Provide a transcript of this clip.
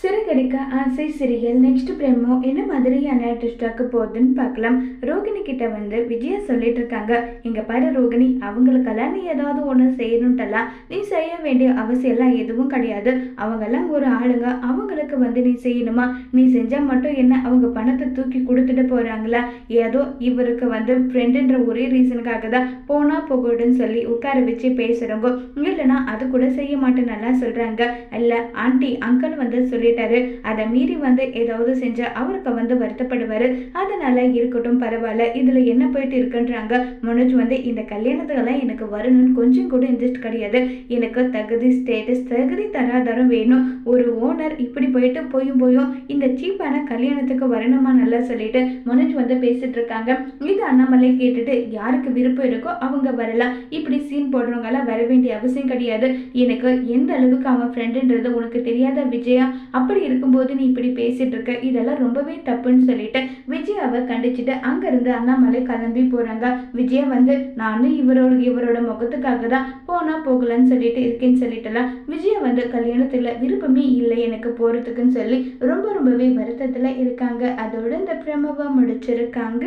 சிறுகடிக்க ஆசை சிறியல் நெக்ஸ்ட் பிரேமோ என்ன மாதிரியான ட்விஸ்டாக்கு போகுதுன்னு பார்க்கலாம். ரோகிணி கிட்ட வந்து விஜயா சொல்லிட்டு இருக்காங்க. இங்க பாரு ரோகிணி அவங்களுக்கெல்லாம் நீ ஏதாவது ஒன்று செய்யணுன்ட்டெல்லாம் நீ செய்ய வேண்டிய அவசியம்லாம் எதுவும் கிடையாது. அவங்கெல்லாம் ஒரு ஆளுங்க. அவங்களுக்கு வந்து நீ செய்யணுமா? நீ செஞ்சா மட்டும் என்ன? அவங்க பணத்தை தூக்கி கொடுத்துட்டு போறாங்களா? ஏதோ இவருக்கு வந்து ஃப்ரெண்டுன்ற ஒரே ரீசனுக்காக தான் போனா போகடுன்னு சொல்லி உட்கார வச்சு பேசுறவங்க. இல்லைன்னா அது கூட செய்ய மாட்டேன்னு நல்லா சொல்றாங்க. இல்ல ஆண்டி அங்கிள் வந்து சொல்லிட்டாரு. அதை மீறி வந்து ஏதாவது செஞ்சா அவருக்கு வந்து வருத்தப்படுவாரு. அதனால இருக்கட்டும் பரவாயில்ல. இதுல என்ன போயிட்டு இருக்குன்றாங்க. மனோஜ் வந்து இந்த கல்யாணத்துக்கெல்லாம் எனக்கு வரணும்னு கொஞ்சம் கூட இன்ட்ரெஸ்ட் கிடையாது. எனக்கு தகுதி ஸ்டேட்டஸ் தகுதி தராதரம் வேணும். ஒரு ஓனர் இப்படி போயிட்டு போயும் போயும் இந்த சீப்பான கல்யாணத்துக்கு வரணுமா நல்லா சொல்லிட்டு மனோஜ் வந்து பேசிட்டு இருக்காங்க இது அண்ணாமலை கேட்டுட்டு யாருக்கு விருப்பம் இருக்கோ அவங்க வரலாம். இப்படி சீன் போடுறவங்க எல்லாம் வர வேண்டிய அவசியம் கிடையாது. எனக்கு எந்த அளவுக்கு அவன் ஃப்ரெண்டுன்றது உனக்கு தெரியாத விஜயா? அப்படி இருக்கும்போது நீ இப்படி பேசிட்டு இருக்க இதெல்லாம் ரொம்பவே தப்புன்னு சொல்லிட்டு விஜயாவை கண்டிச்சுட்டு அங்கிருந்து அண்ணாமலை கிளம்பி போறாங்க. விஜயா வந்து நானும் இவரோட இவரோட முகத்துக்காக தான் போனா போகலான்னு சொல்லிட்டு இருக்கேன்னு சொல்லிட்டுலாம் விஜயா வந்து கல்யாணத்துல விருப்பமே இல்லை எனக்கு போறதுக்குன்னு சொல்லி ரொம்ப ரொம்பவே வருத்தத்துல இருக்காங்க. அதோட இந்த பிரமவா முடிச்சிருக்காங்க.